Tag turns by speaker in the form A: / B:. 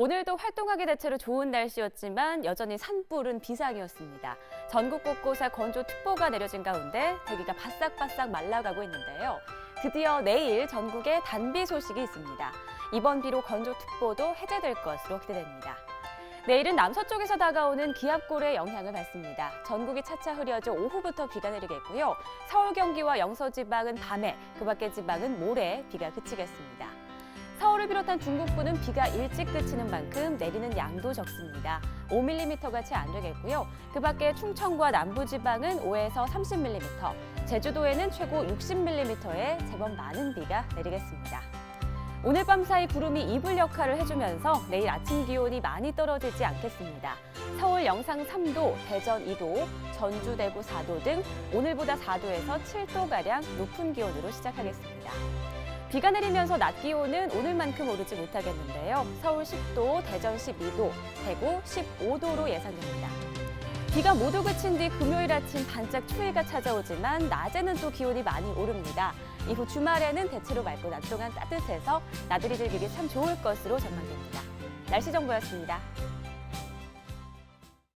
A: 오늘도 활동하기 대체로 좋은 날씨였지만 여전히 산불은 비상이었습니다. 전국 곳곳에 건조특보가 내려진 가운데 대기가 바싹바싹 말라가고 있는데요. 드디어 내일 전국에 단비 소식이 있습니다. 이번 비로 건조특보도 해제될 것으로 기대됩니다. 내일은 남서쪽에서 다가오는 기압골의 영향을 받습니다. 전국이 차차 흐려져 오후부터 비가 내리겠고요. 서울, 경기와 영서 지방은 밤에, 그 밖의 지방은 모레 비가 그치겠습니다. 서울을 비롯한 중국부는 비가 일찍 그치는 만큼 내리는 양도 적습니다. 5mm가 채 안 되겠고요. 그 밖에 충청과 남부지방은 5에서 30mm, 제주도에는 최고 60mm의 제법 많은 비가 내리겠습니다. 오늘 밤 사이 구름이 이불 역할을 해주면서 내일 아침 기온이 많이 떨어지지 않겠습니다. 서울 영상 3도, 대전 2도, 전주 대구 4도 등 오늘보다 4도에서 7도가량 높은 기온으로 시작하겠습니다. 비가 내리면서 낮 기온은 오늘만큼 오르지 못하겠는데요. 서울 10도, 대전 12도, 대구 15도로 예상됩니다. 비가 모두 그친 뒤 금요일 아침 반짝 추위가 찾아오지만 낮에는 또 기온이 많이 오릅니다. 이후 주말에는 대체로 맑고 낮 동안 따뜻해서 나들이 즐기기 참 좋을 것으로 전망됩니다. 날씨 정보였습니다.